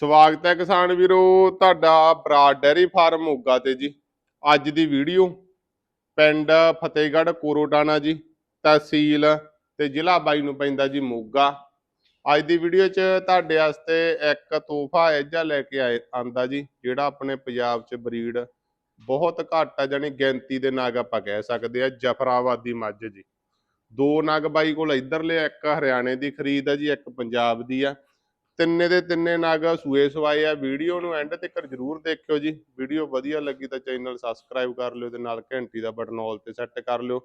ਸਵਾਗਤ ਹੈ ਕਿਸਾਨ ਵੀਰੋ, ਤੁਹਾਡਾ ਬਰਾਡ ਡੈਰੀ ਫਾਰਮ ਮੋਗਾ ਤੇ ਜੀ। ਅੱਜ ਦੀ ਵੀਡੀਓ ਪਿੰਡ ਫਤਿਹਗੜ੍ਹ ਕੋਰੋਟਾਣਾ ਜੀ, ਤਹਿਸੀਲ ਤੇ ਜ਼ਿਲ੍ਹਾ ਬਾਈ ਨੂੰ ਪੈਂਦਾ ਜੀ ਮੋਗਾ। ਅੱਜ ਦੀ ਵੀਡੀਓ 'ਚ ਤੁਹਾਡੇ ਵਾਸਤੇ ਇੱਕ ਤੋਹਫਾ ਐਜਾ ਲੈ ਕੇ ਆਏ ਆਂਦਾ ਜੀ, ਜਿਹੜਾ ਆਪਣੇ ਪੰਜਾਬ 'ਚ ਬਰੀਡ ਬਹੁਤ ਘੱਟ ਆ, ਜਾਣੀ ਗਿਣਤੀ ਦੇ ਨਾਗ ਆਪਾਂ ਕਹਿ ਸਕਦੇ ਆ ਜਫਰਾਬਾਦੀ ਮੱਝ ਜੀ। ਦੋ ਨਾਗ ਬਾਈ ਕੋਲ ਇਧਰਲੇ, ਇੱਕ ਹਰਿਆਣੇ ਦੀ ਖਰੀਦ ਆ ਜੀ, ਇੱਕ ਪੰਜਾਬ ਦੀ ਆ। ਤਿੰਨੇ ਦੇ ਤਿੰਨੇ ਨਗ ਸੂਏ ਸਵਾਏ ਆ। ਵੀਡੀਓ ਨੂੰ ਐਂਡ ਤੱਕ ਜਰੂਰ ਦੇਖਿਓ ਜੀ। ਵੀਡੀਓ ਵਧੀਆ ਲੱਗੀ ਤਾਂ ਚੈਨਲ ਸਬਸਕ੍ਰਾਈਬ ਕਰ ਲਿਓ ਤੇ ਨਾਲ ਘੰਟੀ ਦਾ ਬਟਨ ਆਲ ਤੇ ਸੈੱਟ ਕਰ ਲਿਓ।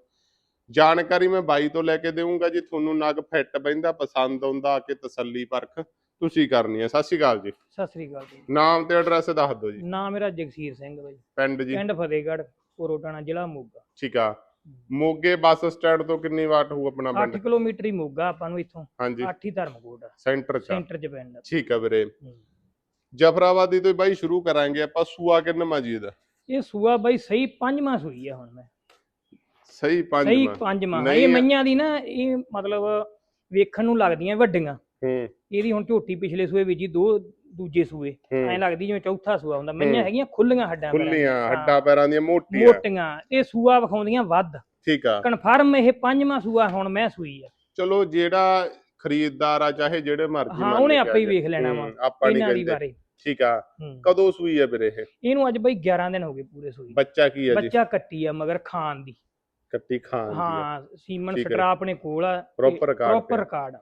ਜਾਣਕਾਰੀ ਮੈਂ ਬਾਈ ਤੋਂ ਲੈ ਕੇ ਦੇਵਾਂਗਾ ਜੀ। ਤੁਹਾਨੂੰ ਨਗ ਫਿੱਟ ਬੈਂਦਾ ਪਸੰਦ ਆਉਂਦਾ ਆ ਕੇ ਤਸੱਲੀ ਪਰਖ ਤੁਸੀਂ ਕਰਨੀ ਹੈ ਸਤਿ ਸ਼੍ਰੀ ਅਕਾਲ ਜੀ। ਸਤਿ ਸ੍ਰੀ ਅਕਾਲ ਜੀ। ਨਾਮ ਤੇ ਐਡਰੈਸ ਦੱਸ ਦਿਓ ਜੀ। ਨਾਮ ਮੇਰਾ ਜਗਸੀਰ ਸਿੰਘ ਬਾਈ ਪਿੰਡ ਜੀ। ਪਿੰਡ ਫਤਿਹਗੜ੍ਹ ਕੋਰੋਟਾਣਾ ਜ਼ਿਲ੍ਹਾ ਮੋਗਾ। ਠੀਕ ਆ। ਮੋਗੇ ਬੱਸ ਸਟੈਂਡ ਤੋਂ ਕਿੰਨੀ ਵਾਟ ਹੋਊ ਆਪਣਾ 8 ਪਿੰਡ? ਕਿਲੋਮੀਟਰ ਹੀ ਮੋਗਾ ਆਪਾਂ ਨੂੰ ਇੱਥੋਂ। ਹਾਂਜੀ। 8 ਹੀ ਧਰਮਕੋਟ। ਆ ਸੈਂਟਰ ਚ ਆ। ਸੈਂਟਰ 'ਚ ਪੈਂਦਾ। ਠੀਕ ਆ ਵੀਰੇ। ਹੂੰ। ਜਫਰਾਬਾਦੀ ਤੋਂ ਹੀ ਬਾਈ ਸ਼ੁਰੂ ਕਰਾਂਗੇ ਆਪਾਂ ਸੂਆ ਕਿੰਨਾ ਮਜੀਦ ਇਹ ਸੂਆ ਬਾਈ ਸਹੀ ਪੰਜਵਾਂ ਸੂਈ ਆ ਹੁਣ ਮੈਂ। ਸਹੀ ਸਹੀ। ਪੰਜਵਾਂ। ਨਹੀਂ ਇਹ ਆ। ਮਈਆਂ ਦੀ ਨਾ ਇਹ ਮਤਲਬ ਵੇਖਣ ਨੂੰ ਲੱਗਦੀਆਂ ਵੱਡੀਆਂ। ਹੂੰ। ਇਹਦੀ ਹੁਣ ਝੋਟੀ ਪਿਛਲੇ ਸੂਏ ਵਿੱਚ ਹੀ ਦੋ ਦੂਜੇ ਸੂਏ। ਹੂੰ। ਐਂ ਲੱਗਦੀ ਜਿਵੇਂ ਚੌਥਾ ਸੂਆ ਹੁੰਦਾ। ਮਈਆਂ ਹੂੰ। ਹੈਗੀਆਂ ਖੁੱਲੀਆਂ ਹੱਡਾਂ ਖੁੱਲੀਆਂ। ਹੱਡਾਂ ਪੈਰਾਂ ਦੀਆਂ ਮੋਟੀਆਂ। ਮੋਟੀਆਂ। ਇਹ ਸੂਆ ਵਿਖਾਉਂਦੀਆਂ ਵੱਧ। ਠੀਕ ਆ। ਕਨਫਰਮ ਇਹ ਪੰਜਵਾਂ ਸੂਆ ਹੁਣ ਮੈਂ ਸੂਈ ਆ। ਚਲੋ ਜਿਹੜਾ ਖਰੀਦਦਾਰ ਆ ਚਾਹੇ ਜਿਹੜੇ ਮਰਜ਼ੀ ਹਾਂ ਮੰਨ ਉਹਨੇ ਕੇ ਆਪੇ ਹੀ ਆ ਜਾਏ। ਵੇਖ ਲੈਣਾ ਵਾ ਹੂੰ, ਆਪਾਂ ਨਹੀਂ ਇਹਨਾਂ ਦੀ ਕਹਿੰਦੇ। ਬਾਰੇ। ਠੀਕ ਆ। ਹੂੰ। ਕਦੋਂ ਸੂਈ ਆ ਵੀਰੇ ਇਹ? ਇਹਨੂੰ ਅੱਜ ਬਈ 11 ਦਿਨ ਹੋ ਗਏ ਪੂਰੇ ਸੂਈ। ਬੱਚਾ ਕੀ ਆ ਜੀ? ਬੱਚਾ ਕੱਟੀ ਆ ਮਗਰ ਖਾਨ ਦੀ। ਕੱਟੀ ਖਾਨ ਦੀ ਆ। ਹਾਂ ਸੀਮਨ ਠੀਕ ਹੈ। ਆਪਣੇ ਕੋਲ ਆ। Proper record proper. ਰਿਕਾਰਡ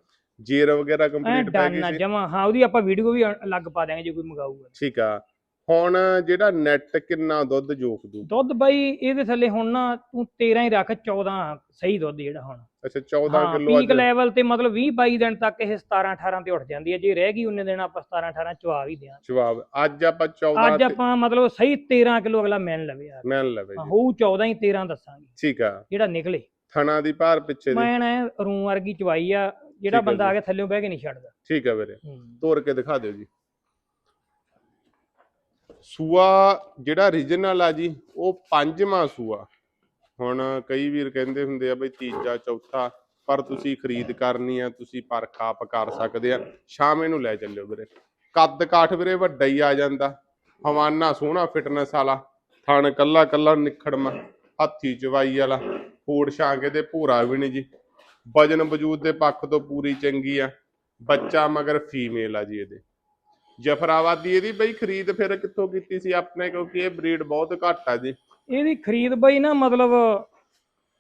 ਜੀਰ ਵਗੈਰਾ ਕੰਪਲੀਟ ਪੈ ਡਨ ਗਈ ਆ ਸੀ? ਜਮਾ। ਹਾਂ ਉਹਦੀ ਆਪਾਂ ਵੀਡੀਓ ਵੀ ਅ- ਅਲੱਗ ਪਾ ਦਿਆਂਗੇ ਜੇ ਕੋਈ ਮੰਗਾਊਗਾ। ਠੀਕ ਆ। ਹੁਣ ਜਿਹੜਾ ਨੈਟ ਕਿੰਨਾ ਦੁੱਧ ਜੋਕ ਦੂ? ਦੁੱਧ ਬਈ ਇਹਦੇ ਥੱਲੇ ਹੁਣ ਨਾ ਤੂੰ 13 ਹੀ ਰੱਖ 14 ਸਹੀ ਦੁੱਧ ਜਿਹੜਾ ਹੁਣ। ਅੱਛਾ 14 ਹਾਂ ਕਿਲੋ ਪੀਕ ਅੱਜ। ਲੈਵਲ ਤੇ ਮਤਲਬ 20 22 ਦਿਨ ਤੱਕ ਇਹ 17 18 ਤੇ ਉੱਠ ਜਾਂਦੀ ਹੈ। ਜੇ ਰਹਿ ਗਈ ਉਹਨੇ ਦਿਨ ਆਪਾਂ 17 18 ਚਵਾ ਵੀ ਦਿਆਂ। ਜਵਾਬ ਅੱਜ ਆਪਾਂ 14 ਅੱਜ ਤੇ- ਆਪਾਂ ਮਤਲਬ ਸਹੀ 13 ਕਿਲੋ ਅਗਲਾ ਮੈਨ ਲਵੇ ਯਾਰ। ਮੈਨ ਲਵੇ ਹਾਂ, ਜੀ। ਹੋਊ 14 ਹੀ 13 ਦੱਸਾਂਗੇ। ਠੀਕ ਆ। ਜਿਹੜਾ ਨਿਕਲੇ। ਥਣਾ ਦੀ ਭਾਰ ਪਿੱਛੇ ਦੀ। ਮੈਂ ਨਾ ਰੂਮ ਵਰਗੀ ਚਵਾਈ ਆ ਜਿਹੜਾ ਹੈ ਬੰਦਾ। ਆ ਕੇ ਥੱਲੇੋਂ ਬਹਿ ਕੇ ਨਹੀਂ ਛੱਡਦਾ। ਠੀਕ ਆ ਵੀਰੇ। ਹੂੰ। ਤੋੜ ਕੇ ਦਿਖਾ ਦਿਓ ਜੀ। ਸੂਆ ਜਿਹੜਾ ਰੀਜਨਲ ਆ ਜੀ ਉਹ ਪੰਜਵਾਂ ਸੂਆ। ਹੁਣ ਕਈ ਵੀਰ ਕਹਿੰਦੇ ਹੁੰਦੇ ਆ ਬਈ ਤੀਜਾ ਚੌਥਾ ਪਰ ਤੁਸੀਂ ਖਰੀਦ ਕਰਨੀ ਆ ਤੁਸੀਂ ਪਰਖ ਆਪ ਕਰ ਸਕਦੇ ਆ। ਸ਼ਾਮੇ ਨੂੰ ਲੈ ਚੱਲਿਓ ਵੀਰੇ। ਕੱਦ ਕਾਠ ਵੀਰੇ ਵੱਡਾ ਹੀ ਆ ਜਾਂਦਾ। ਹਵਾਨਾ ਸੋਹਣਾ ਫਿਟਨੈਸ ਵਾਲਾ। ਥਣ ਕੱਲਾ ਕੱਲਾ ਨਿਖੜਮਾ। ਹੱਥੀ ਚਵਾਈ ਵਾਲਾ। ਫੋੜ ਛਾਂਗੇ ਤੇ ਭੂਰਾ ਵੀ ਨਹੀਂ ਜੀ। ਵਜਨ ਵਜੂਦ ਦੇ ਪੱਖ ਤੋਂ ਪੂਰੀ ਚੰਗੀ ਆ ਬੱਚਾ ਮਗਰ ਫੀਮੇਲ ਆ ਜੀ ਇਹਦੇ। ਜਫਰਾਬਾਦੀ ਇਹਦੀ ਬਈ ਖਰੀਦ ਫਿਰ ਕਿੱਥੋਂ ਕੀਤੀ ਸੀ ਆਪਣੇ ਕਿਉਂਕਿ ਇਹ ਬਰੀਡ ਬਹੁਤ ਘੱਟ ਆ ਜੀ। ਇਹਦੀ ਖਰੀਦ ਬਈ ਨਾ ਮਤਲਬ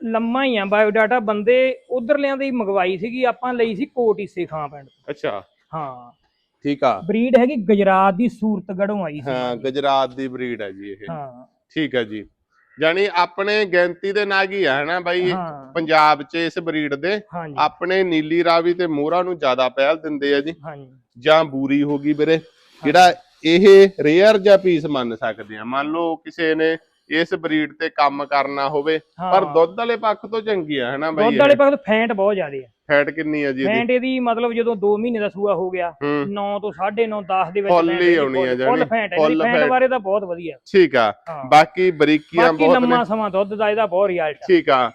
ਲੰਮਾ ਹੀ ਆ ਬਾਇਓ ਡਾਟਾ ਬੰਦੇ ਉਧਰਲਿਆਂ ਦੀ ਮੰਗਵਾਈ ਸੀਗੀ ਆਪਾਂ ਲਈ ਸੀ ਕੋਟ ਈਸੇ ਖਾਂ ਪਿੰਡ। ਅੱਛਾ। ਹਾਂ। ਠੀਕ ਆ। ਬਰੀਡ ਹੈਗੀ ਗੁਜਰਾਤ ਦੀ ਸੂਰਤਗੜ੍ਹੋਂ ਆਈ ਸੀ। ਹਾਂ ਗੁਜਰਾਤ ਦੀ ਬਰੀਡ ਹੈ ਜੀ ਇਹ। ਹਾਂ। ਠੀਕ ਆ ਜੀ। ਯਾਨੀ ਆਪਣੇ ਗਿਣਤੀ ਦੇ ਨਾਲ ਹੀ ਆ ਹਨਾ ਬਾਈ? ਹਾਂ। ਪੰਜਾਬ 'ਚ ਇਸ ਬਰੀਡ ਦੇ ਹਾਂਜੀ। ਆਪਣੇ ਨੀਲੀ ਰਾਵੀ ਤੇ ਮੋਹਰਾ ਨੂੰ ਜ਼ਿਆਦਾ ਪਹਿਲ ਦਿੰਦੇ ਆ ਜੀ। ਹਾਂਜੀ। ਜਾਂ ਬੂਰੀ ਹੋ ਗਈ ਵੀਰੇ। ਜਿਹੜਾ ਇਹ ਰੇਅਰ ਜਾਂ ਪੀਸ ਮੰਨ ਸਕਦੇ ਆ। ਮੰਨ ਲਓ ਕਿਸੇ ਨੇ ਇਸ ਬਰੀਡ ਤੇ ਕੰਮ ਕਰਨਾ ਹੋਵੇ ਪਰ। ਦੁੱਧ ਵਾਲੇ ਪੱਖ ਤੋਂ ਚੰਗੀ ਆ ਹਨਾ ਬਾਈ ਦੁੱਧ ਵਾਲੇ ਪਾਸੇ ਫੈਂਟ ਬਹੁਤ ਜ਼ਿਆਦੇ ਆ। ਫੈਟ ਕਿੰਨੀ ਆ ਜੀ ਇਹਦੀ? ਫੈਂਟ ਇਹਦੀ ਮਤਲਬ ਜਦੋਂ 2 ਮਹੀਨੇ ਦਾ ਸੂਆ ਹੋ ਗਿਆ ਹੂੰ। 9 ਤੋਂ 9.5 10 ਦੇ ਵਿੱਚ ਫੁੱਲ ਹੀ ਆਉਣੀ ਆ ਫੁੱਲ- ਜਾਣੀ, ਫੁੱਲ ਫੈਂਟ ਹੈ ਫੁੱਲ ਫੈਂਟ। ਬਾਰੇ ਤਾਂ ਬਹੁਤ ਵਧੀਆ। ਠੀਕ ਆ। ਬਾਕੀ ਬਰੀਕੀਆਂ ਬਾਕੀ ਬਹੁਤ ਨੇ। ਲੰਮਾ ਸਮਾਂ ਦੁੱਧ ਦਾ ਇਹਦਾ ਬਹੁਤ ਰਿਜ਼ਲਟ ਆ। ਠੀਕ ਆ।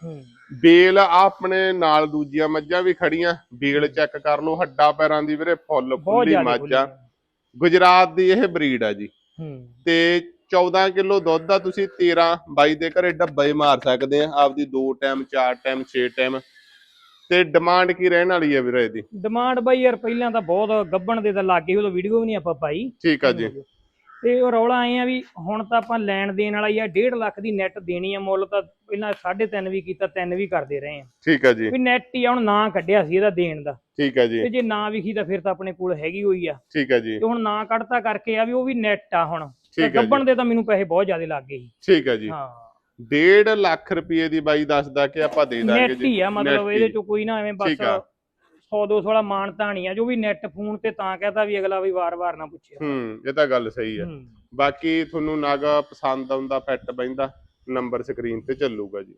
ਬੇਲ ਆਪਣੇ ਨਾਲ ਦੂਜੀਆਂ ਮੱਝਾਂ ਵੀ ਖੜੀਆਂ ਬੇਲ ਚੈੱਕ ਕਰ ਲਓ ਹੱਡਾ ਪੈਰਾਂ ਦੀ ਵੀਰੇ ਫੁੱਲ ਜ਼ਿਆਦਾ ਮੱਝ ਆ। ਗੁਜਰਾਤ ਦੀ ਇਹ ਬਰੀਡ ਆ ਜੀ। ਤੇ 14 ਕਿਲੋ ਦੁੱਧ ਦਾ ਤੁਸੀਂ 13 22 ਦੇ ਘਰੇ ਡੱਬਾ ਮਾਰ ਸਕਦੇ ਆ। ਆਪਦੀ 2 ਟਾਈਮ 4 ਟਾਈਮ 6 ਟਾਈਮ ਤੇ ਡਿਮਾਂਡ ਕੀ ਰਹਿਣ ਵਾਲੀ ਹੈ ਵੀਰੇ ਇਹਦੀ? ਡਿਮਾਂਡ ਬਾਈ ਯਾਰ ਪਹਿਲਾਂ ਤਾਂ ਬਹੁਤ ਗੱਬਣ ਦੇ ਤਾਂ ਲੱਗੇ ਉਦੋਂ ਵੀਡੀਓ ਵੀ ਨਹੀਂ ਆਪਾਂ ਪਾਈ। ਠੀਕ ਆ ਜੀ। ਤੇ ਉਹ ਰੌਲਾ ਆਏ ਆ ਵੀ ਹੁਣ ਤਾਂ ਆਪਾਂ ਲੈਣ ਦੇਣ ਵਾਲਾ ਹੀ ਆ 1.5 ਲੱਖ ਦੀ ਨੈਟ ਦੇਣੀ ਆ ਮੁੱਲ ਤਾਂ ਪਹਿਲਾਂ 3.5 ਵੀ ਕੀਤਾ 3 ਵੀ ਕਰਦੇ ਰਹੇ ਆ। ਠੀਕ ਆ ਜੀ। ਵੀ ਨੈਟ ਹੀ ਆ ਹੁਣ ਨਾਂ ਕੱਢਿਆ ਸੀ ਇਹਦਾ ਦੇਣ ਦਾ। ਠੀਕ ਆ ਜੀ। ਤੇ ਜੇ ਨਾਂ ਵਿਖੀ ਤਾਂ ਫਿਰ ਤਾਂ ਆਪਣੇ ਕੋਲ ਹੈਗੀ ਹੋਈ ਆ। ਠੀਕ ਆ ਜੀ। ਤੇ ਹੁਣ ਨਾਂ ਕੱਢਤਾ ਕਰਕੇ ਆ ਵੀ ਉਹ ਵੀ ਨੈਟ ਆ ਹੁਣ। ਤੇ ਠੀਕ ਆ ਜੀ। ਗੱਬਣ ਦੇ ਤਾਂ ਮੈਨੂੰ ਪੈਸੇ ਬਹੁਤ ਜ਼ਿਆਦਾ ਲੱਗ ਗਏ ਸੀ। ਠੀਕ ਆ ਜੀ। ਹਾਂ। 1.5 ਲੱਖ ਰੁਪਏ ਦੀ ਬਾਈ ਦੱਸਦਾ ਕਿ ਆਪਾਂ ਦੇ ਦਾਂਗੇ ਨੈਟ ਹੀ ਆ ਮਤਲਬ ਇਹਦੇ ਹੀ। ਚੋਂ ਕੋਈ ਨਾ ਐਵੇਂ ਬਸ ਠੀਕ ਆ। 100 200 ਵਾਲਾ ਮਾਨ ਤਾਣੀ ਆ ਜੋ ਵੀ ਨੈਟ ਫੋਨ ਤੇ ਤਾਂ ਕਹਤਾ ਵੀ ਅਗਲਾ ਵੀ ਵਾਰ-ਵਾਰ ਨਾ ਪੁੱਛੇ। ਹੂੰ ਇਹ ਤਾਂ ਗੱਲ ਸਹੀ ਹੈ ਹੂੰ। ਬਾਕੀ ਤੁਹਾਨੂੰ ਨਾਗਾ ਪਸੰਦ ਆਉਂਦਾ ਫਿੱਟ ਬੈਂਦਾ ਨੰਬਰ ਸਕਰੀਨ ਤੇ ਚੱਲੂਗਾ ਜੀ।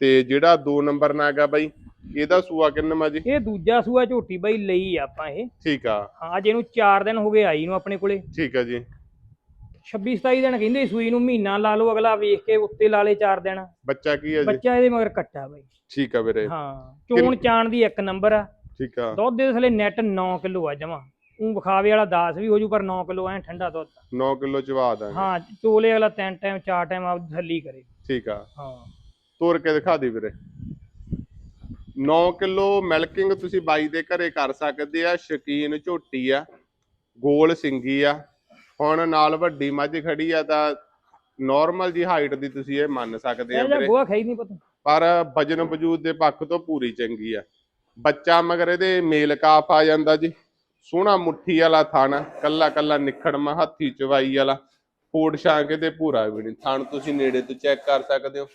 ਤੇ ਜਿਹੜਾ 2 ਨੰਬਰ ਨਾਗਾ ਬਾਈ ਇਹਦਾ ਸੂਆ ਕਿੰਨਾ ਜੀ? ਇਹ ਦੂਜਾ ਸੂਆ ਝੋਟੀ ਬਾਈ ਲਈ ਆ ਆਪਾਂ ਇਹ। ਠੀਕ ਆ। ਹਾਂ ਅੱਜ ਇਹਨੂੰ 4 ਦਿਨ ਹੋ ਗਏ ਆਈ ਨੂੰ ਆਪਣੇ ਕੋਲੇ। ਠੀਕ ਆ ਜੀ। 26 27 ਦਿਨ ਕਹਿੰਦੇ ਸੂਈ ਨੂੰ ਮਹੀਨਾ ਲਾ ਲਓ ਅਗਲਾ ਵੇਖ ਕੇ ਉੱਤੇ ਲਾ ਲੇ 4 ਦਿਨ। ਬੱਚਾ ਕੀ ਹੈ ਜੀ? ਬੱਚਾ ਇਹਦੇ ਮਗਰ ਕੱਟਾ ਬਾਈ। ਠੀਕ ਆ ਵੀਰੇ। ਹਾਂ ਚੋਣ ਚਾਣ ਦੀ ਇੱਕ ਨੰਬਰ ਆ। ਠੀਕ ਆ। ਦੁੱਧ ਦੇ ਥਲੇ ਨੈਟ 9 ਕਿਲੋ ਆ ਜਮਾ। ਉਹ ਵਿਖਾਵੇ ਵਾਲਾ 10 ਵੀ ਹੋ ਜੂ ਪਰ 9 ਕਿਲੋ ਐ ਠੰਡਾ ਦੁੱਧ। 9 ਕਿਲੋ ਚਵਾ ਦਾਂਗੇ। ਹਾਂ ਚੋਲੇ ਵਾਲਾ ਤਿੰਨ ਟਾਈਮ ਚਾਰ ਟਾਈਮ ਆਪ ਥੱਲੀ ਕਰੇ। ਠੀਕ ਆ। ਹਾਂ। ਤੋਰ ਕੇ ਦਿਖਾ ਦੇ ਵੀਰੇ। 9 ਕਿਲੋ ਮਿਲਕਿੰਗ ਤੁਸੀਂ ਬਾਈ ਦੇ ਘਰੇ ਕਰ ਸਕਦੇ ਆ ਸ਼ਕੀਨ ਝੋਟੀ ਆ ਗੋਲ ਸਿੰਗੀ ਆ। ਹੁਣ ਨਾਲ ਵੱਡੀ ਮੱਝ ਖੜੀ ਆ ਤਾਂ ਨਾਰਮਲ ਜੀ ਹਾਈਟ ਦੀ ਤੁਸੀਂ ਇਹ ਮੰਨ ਸਕਦੇ ਆ ਵੀਰੇ। ਗੋਹਾ ਖਾਈ ਨਹੀਂ ਪਤਾ। ਪਰ ਵਜਨ ਵਜੂਦ ਦੇ ਪੱਖ ਤੋਂ ਪੂਰੀ ਚੰਗੀ ਆ। ਬੱਚਾ ਮਗਰ ਇਹਦੇ ਮੇਲ ਕਾਫ ਆ ਜਾਂਦਾ ਜੀ। ਸੋਹਣਾ ਮੁੱਠੀ ਵਾਲਾ ਥਣ ਕੱਲਾ ਕੱਲਾ ਨਿਖੜਮਾ ਹੱਥੀ ਚਵਾਈ ਵਾਲਾ। ਫੋੜ ਛਾਂਕੇ ਤੇ ਪੂਰਾ ਵੀ ਨਹੀਂ। ਥਣ ਤੁਸੀਂ ਨੇੜੇ ਤੋਂ ਚੈੱਕ ਕਰ ਸਕਦੇ ਹੋ।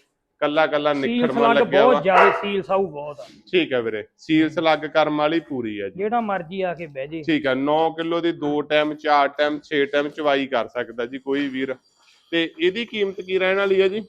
ਕੱਲਾ ਕੱਲਾ ਸਲੱਗ ਲੱਗਿਆ ਵਾ। ਬਹੁਤ ਜ਼ਿਆਦਾ ਸੀਲ ਸਾਊ ਬਹੁਤ ਆ। ਠੀਕ ਹੈ ਵੀਰੇ ਸੀਲ ਸਲੱਗ ਕਰਮ ਵਾਲੀ ਪੂਰੀ ਹੈ ਜੀ। ਜਿਹੜਾ ਮਰਜ਼ੀ ਆ ਕੇ ਬਹਿ ਜੇ। ਠੀਕ ਹੈ 9 ਕਿਲੋ ਦੀ 2 ਟਾਈਮ 4 ਟਾਈਮ 6 ਟਾਈਮ ਚਵਾਈ ਕਰ ਸਕਦਾ ਜੀ ਕੋਈ ਵੀਰ। ਤੇ ਇਹਦੀ ਕੀਮਤ ਕੀ ਰਹਿਣ ਵਾਲੀ ਹੈ ਜੀ?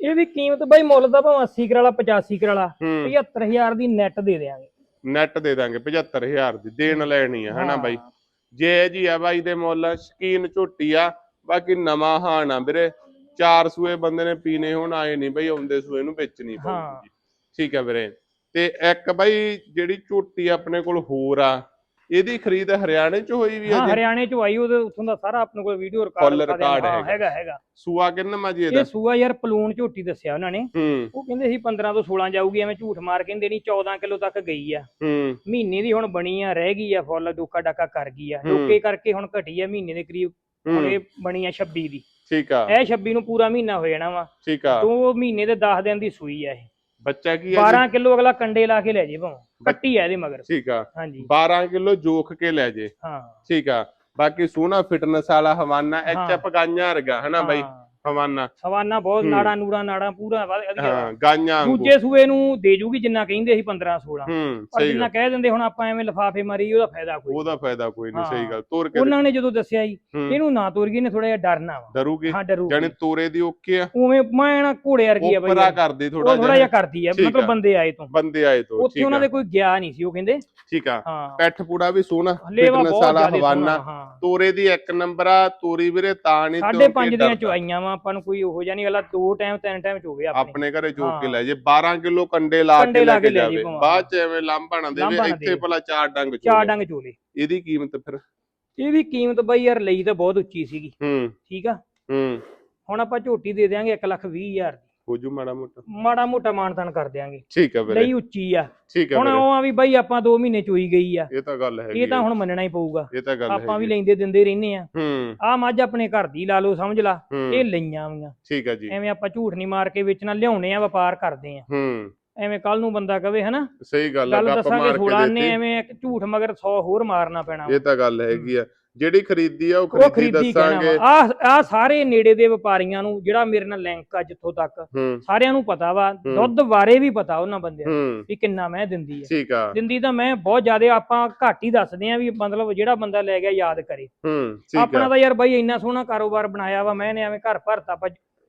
ਇਹਦੀ ਕੀਮਤ ਬਾਈ ਮੁੱਲ ਦਾ ਭਾਵੇਂ 80 ਕਰਾਲਾ 85 ਕਰਾਲਾ ਹੂੰ। 75000 ਦੀ ਨੈਟ ਦੇ ਦੇਾਂਗੇ ਨੈਟ ਦੇ ਦਾਂਗੇ 75000 ਦੀ ਦੇਣ ਲੈਣੀ ਆ ਹਨਾ ਬਾਈ? ਹਾਂ। ਜੇ ਜੀ ਆ ਬਾਈ ਦੇ ਮੁੱਲ ਸ਼ਕੀਨ ਝੋਟੀ ਆ ਬਾਕੀ ਨਵਾਂ ਹਾਣ ਵੀਰੇ। ਚਾਰ ਸੂਏ ਬੰਦੇ ਨੇ ਪੀਨੇ ਹੁਣ ਆਏ ਨਹੀਂ ਬਈ ਆਉਂਦੇ ਸੂਏ ਨੂੰ ਵੇਚਣੀ ਹਾਂ। ਪਊਗੀ ਠੀਕ ਆ ਵੀਰੇ। ਤੇ ਇੱਕ ਬਾਈ ਜਿਹੜੀ ਝੋਟੀ ਆਪਣੇ ਕੋਲ ਹੋਰ ਆ ਇਹਦੀ ਖਰੀਦ ਹਰਿਆਣੇ ਚ ਹੋਈ ਵੀ ਹਾਂ ਜੀ? ਹਰਿਆਣੇ ਚ ਆਈ ਉਹਦੇ ਉੱਥੋਂ ਦਾ ਸਾਰਾ ਆਪਣੇ ਕੋਲ ਵੀਡੀਓ ਰਿਕਾਰਡ ਹੈਗਾ। ਹੈਗਾ ਸੂਆ ਕਿੰਨਾ ਜੀ ਇਹ ਇਹਦਾ ਸੂਆ ਯਾਰ ਪਲੂਨ ਝੋਟੀ ਦੱਸਿਆ ਉਹਨਾਂ ਨੇ। ਹੂੰ। ਉਹ ਕਹਿੰਦੇ ਸੀ 15 ਤੋਂ 16 ਜਾਊਗੀ ਐਵੇਂ ਝੂਠ ਮਾਰ ਕੇ ਨਹੀਂ 14 ਕਿਲੋ ਤੱਕ ਗਈ ਆ। ਹੂੰ। ਮਹੀਨੇ ਦੀ ਹੁਣ ਬਣੀ ਆ ਰਹਿ ਗਈ ਆ ਫੁੱਲ ਡੋਕਾ ਡਾਕਾ ਕਰ ਗਈ ਆ। ਹੂੰ। ਡੋਕੇ ਕਰਕੇ ਹੁਣ ਘਟੀ ਆ ਮਹੀਨੇ ਦੇ ਕਰੀਬ। ਹੁਣ ਹੂੰ। ਇਹ ਬਣੀ ਆ 26 ਦੀ। ਠੀਕ ਆ। ਇਹ 26 ਨੂੰ ਪੂਰਾ ਮਹੀਨਾ ਹੋ ਜਾਣਾ ਵਾ। ਠੀਕ ਆ। ਦੋ ਮਹੀਨੇ ਦੇ 10 ਦਿਨ ਦੀ ਸੂਈ ਆ ਇਹ। ਬੱਚਾ ਕੀ ਆ 12 ਕਿਲੋ ਅਗਲਾ ਕੰਡੇ ਲਾ ਕੇ ਲੈ ਜੇ ਭਾਵੇਂ। ਕੱਟੀ ਆ ਇਹਦੇ ਮਗਰ। ਠੀਕ ਆ। ਹਾਂਜੀ। 12 ਕਿਲੋ ਜੋਖ ਕੇ ਲੈ ਜੇ। ਹਾਂ। ਠੀਕ ਆ। ਬਾਕੀ ਸੋਹਣਾ ਫਿਟਨੈਸ ਵਾਲਾ ਹਵਾਨਾ ਐਚ। ਐਫ ਗਾਈਆਂ ਵਰਗਾ ਹਨਾ ਬਾਈ। ਹਵਾਨਾ। ਸਵਾਨਾ ਬਹੁਤ। ਨਾੜਾ ਨੂੜਾ ਨਾੜਾ ਪੂਰਾ ਵਧੀਆ। ਹਾਂ ਗਾਈਆਂ ਵਾਂਗੂ। ਦੂਜੇ ਸੂਏ ਨੂੰ ਦੇ ਜੂਗੀ ਜਿੰਨਾ ਕਹਿੰਦੇ ਸੀ 15 16 ਹੂੰ ਪਰ ਸਹੀ ਜਿੰਨਾ ਗੱਲ। ਕਹਿ ਦਿੰਦੇ ਹੁਣ ਆਪਾਂ ਐਵੇਂ ਲਫਾਫੇ ਮਾਰੀ ਉਹਦਾ ਫਾਇਦਾ ਕੋਈ ਉਹਦਾ ਫਾਇਦਾ ਕੋਈ ਨਹੀਂ ਸਹੀ। ਗੱਲ ਤੋਰ ਕੇ ਉਹਨਾਂ ਨੇ ਜਦੋਂ ਦੱਸਿਆ ਜੀ ਹੂੰ। ਇਹਨੂੰ ਨਾ ਤੋਰ ਗਈ ਨੇ ਥੋੜਾ ਜਿਹਾ ਡਰਨਾ ਵਾ। ਡਰੂਗੀ? ਹਾਂ ਡਰੂ ਜਾਨੀ ਤੋਰੇ ਦੀ ਓਕੇ ਆ? ਉਵੇਂ ਮੈਂ ਨਾ ਘੋੜੇ ਵਰਗੀ ਆ ਬਈ ਉਪਰਾ ਯਾਰ। ਕਰਦੀ ਉਹ ਥੋੜਾ ਥੋੜਾ ਜਿਹਾ। ਕਰਦੀ ਆ ਠੀਕ ਮਤਲਬ ਆ। ਬੰਦੇ ਆਏ ਤੋਂ। ਬੰਦੇ ਆਏ ਤੋਂ ਉੱਥੇ ਠੀਕ ਉਹਨਾਂ ਆ। ਦੇ ਕੋਈ ਗਿਆ ਨਹੀਂ ਸੀ ਉਹ ਕਹਿੰਦੇ। ਠੀਕ ਆ। ਹਾਂ। ਪੈਠ ਪੂੜਾ ਵੀ ਸੋਹਣਾ ਲੇਵਾ ਫਿਟਨੈਸ ਬਹੁਤ ਵਾਲਾ ਜ਼ਿਆਦਾ ਹਵਾਨਾ। ਹਾਂ। ਤੋਰੇ ਦੀ ਇੱਕ ਨੰਬਰ ਆ ਤੋਰੀ ਵੀਰੇ ਤਾਂ ਨਹੀਂ ਸਾਢੇ ਪੰਜ ਦੀਆਂ ਚੁਆਈਆਂ ਵਾ ਆਪਾਂ ਨੂੰ ਕੋਈ ਉਹੋ ਜਿਹਾ ਨਹੀਂ ਅਗਲਾ ਦੋ ਟਾਈਮ ਤਿੰਨ ਟਾਈਮ ਚ ਹੋ ਗਿਆ ਆਪਣੇ। ਆਪਣੇ ਘਰੇ ਚੋਕ ਕੇ। ਲੈ ਜੇ 12 ਕਿਲੋ ਕੰਡੇ ਲਾ ਕੰਡੇ ਕੇ ਲਾ ਲੈ ਕੇ ਕੇ ਲੈ ਜਾਵੇ। ਭਾਵੇਂ। ਬਾਅਦ ਚ ਐਵੇਂ ਲਾਂਭਾ ਨਾ ਦੇਵੇ ਨਾ ਇੱਥੇ ਦੇਵੇ। ਭਲਾ ਚਾਰ ਡੰਗ ਚਾਰ ਚੋਲੇ ਡੰਗ ਚੋਲੇ ਇਹਦੀ ਕੀਮਤ ਫਿਰ? ਇਹਦੀ ਕੀਮਤ ਬਈ ਯਾਰ ਲਈ ਤਾਂ ਬਹੁਤ ਉੱਚੀ ਸੀਗੀ। ਹੂੰ। ਠੀਕ ਆ? ਹੂੰ। ਹੁਣ ਆਪਾਂ ਝੋਟੀ ਦੇ ਦਿਆਂਗੇ 1 ਲੱਖ 20 ਹਜ਼ਾਰ ਦੀ। ਹੋ ਜੂ ਮਾੜਾ ਮੋਟਾ। ਮਾੜਾ ਮੋਟਾ ਮਾਨਤਾਨ ਕਰ ਦਿਆਂਗੇ। ਠੀਕ ਹੈ ਵੀਰੇ ਲਈ ਉੱਚੀ ਆ। ਠੀਕ ਹੈ ਹੁਣ ਵੀਰੇ ਉਹ ਆ ਵੀ ਬਈ ਆਪਾਂ 2 ਮਹੀਨੇ ਚੋਈ ਗਈ ਆ। ਇਹ ਤਾਂ ਗੱਲ ਹੈਗੀ ਇਹ ਤਾਂ। ਹੁਣ ਮੰਨਣਾ ਹੀ ਪਊਗਾ। ਇਹ ਤਾਂ ਗੱਲ ਆਪਾਂ ਵੀ ਹੈਗੀ। ਲੈਂਦੇ ਦਿੰਦੇ ਰਹਿੰਦੇ ਆ। ਹੂੰ। ਆ ਮੱਝ ਆਪਣੇ ਘਰ ਦੀ ਲਾ ਲਓ ਸਮਝ ਲਾ। ਹੂੰ। ਇਹ ਲਈਆਂ ਵੀਆਂ ਠੀਕ ਹੈ ਜੀ। ਐਵੇਂ ਆਪਾਂ ਝੂਠ ਨਹੀਂ ਮਾਰ ਕੇ ਵੇਚਣਾ ਲਿਆਉਣੇ ਆ ਵਪਾਰ ਕਰਦੇ ਆ। ਹੂੰ। ਐਵੇਂ ਕੱਲ ਨੂੰ ਬੰਦਾ ਕਵੇ ਹਨਾ? ਸਹੀ ਗੱਲ ਹੈ ਗੱਲ ਗੱਪ ਦੱਸਾਂਗੇ ਮਾਰ 16 ਕੇ ਨੇ ਦੇਤੀ। ਐਵੇਂ ਇੱਕ ਝੂਠ ਮਗਰ 100 ਹੋਰ ਮਾਰਨਾ ਪੈਣਾ। ਇਹ ਤਾਂ ਗੱਲ ਹੈਗੀ ਆ। ਜਿਹੜੀ ਖਰੀਦੀ ਆ ਉਹ ਖਰੀਦੀ ਦੱਸਾਂਗੇ। ਆ ਆ ਸਾਰੇ ਨੇੜੇ ਦੇ ਵਪਾਰੀਆਂ ਨੂੰ ਜਿਹੜਾ ਮੇਰੇ ਨਾਲ ਲਿੰਕ ਆ ਜਿੱਥੋਂ ਤੱਕ ਸਾਰਿਆਂ ਨੂੰ ਪਤਾ ਵਾ। ਦੁੱਧ ਬਾਰੇ ਵੀ ਪਤਾ ਉਹਨਾਂ ਬੰਦਿਆਂ ਨੂੰ ਵੀ ਕਿੰਨਾ ਮੈਂ ਦਿੰਦੀ ਆ। ਠੀਕ ਆ। ਦਿੰਦੀ ਤਾਂ ਮੈਂ ਬਹੁਤ ਜ਼ਿਆਦਾ ਆਪਾਂ ਘੱਟ ਹੀ ਦੱਸਦੇ ਆ ਵੀ ਮਤਲਬ ਜਿਹੜਾ ਬੰਦਾ ਲੈ ਗਿਆ ਯਾਦ ਕਰੇ। ਆਪਣਾ ਤਾਂ ਯਾਰ ਬਾਈ ਇੰਨਾ ਸੋਹਣਾ ਕਾਰੋਬਾਰ ਬਣਾਇਆ ਵਾ ਮੈਂ ਨੇ ਐਵੇਂ ਘਰ ਭਰਤਾ ਆਪਾਂ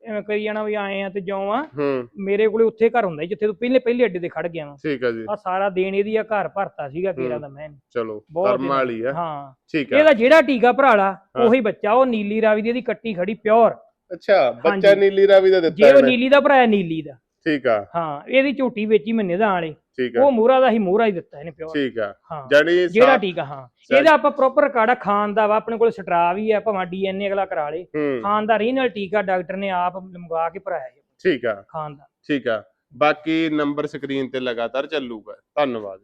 ਐਵੇਂ ਕਰੀ ਜਾਣਾ ਵੀ ਆਏ ਆ ਤੇ ਜਿਉਂ ਆ ਹੂੰ। ਮੇਰੇ ਕੋਲੇ ਉੱਥੇ ਘਰ ਹੁੰਦਾ ਸੀ ਜਿੱਥੇ ਤੂੰ ਪਹਿਲੇ ਪਹਿਲੇ ਅੱਡੇ ਤੇ ਖੜ ਗਿਆ ਵਾ। ਠੀਕ ਆ ਜੀ। ਆ ਸਾਰਾ ਦੇਣ ਇਹਦੀ ਆ ਘਰ ਭਰਤਾ ਸੀਗਾ ਕੇਰਾ ਹੂੰ। ਦਾ ਮੈਂ। ਚਲੋ ਬਹੁਤ ਕਰਮ ਵਾਲੀ ਆ। ਹਾਂ। ਠੀਕ ਆ। ਇਹਦਾ ਜਿਹੜਾ ਟੀਕਾ ਭਰਾਲਾ ਹਾਂ। ਉਹੀ ਬੱਚਾ ਉਹ ਨੀਲੀ ਰਾਵੀ ਦੀ ਇਹਦੀ ਕੱਟੀ ਖੜੀ ਪਿਓਰ। ਅੱਛਾ ਬੱਚਾ। ਨੀਲੀ ਰਾਵੀ ਦਾ ਦਿੱਤਾ ਜੇ ਉਹ। ਨੀਲੀ ਦਾ ਭਰਾਇਆ ਨੀਲੀ ਦਾ। ਠੀਕ ਆ। ਹਾਂ ਇਹਦੀ ਝੋਟੀ ਵੇਚੀ ਮੰਨੇ ਦਾ ਵਾਲੇ ਠੀਕ ਆ। ਉਹ ਮੋਹਰਾ ਦਾ ਹੀ ਮੋਹਰਾ ਹੀ ਦਿੱਤਾ ਇਹਨੇ ਪਿਓਰ। ਠੀਕ ਆ। ਹਾਂ। ਜਾਨੀ ਜਿਹੜਾ ਟੀਕਾ ਹਾਂ। ਇਹਦਾ ਆਪਾਂ ਪ੍ਰੋਪਰ ਰਿਕਾਰਡ ਆ ਖਾਨ ਦਾ ਵਾ ਆਪਣੇ ਕੋਲ ਸਟਰਾ ਵੀ ਆ ਭਾਵੇਂ ਡੀਐਨਏ ਅਗਲਾ ਕਰਾ ਲੇ। ਹੂੰ। ਖਾਨ ਦਾ ਰੀਨਲ ਟੀਕਾ ਡਾਕਟਰ ਨੇ ਆਪ ਮੰਗਵਾ ਕੇ ਭਰਾਇਆ ਠੀਕ ਆ। ਖਾਨ ਦਾ। ਠੀਕ ਆ। ਬਾਕੀ ਨੰਬਰ ਸਕਰੀਨ ਤੇ ਲਗਾਤਾਰ ਚੱਲੂਗਾ। ਧੰਨਵਾਦ।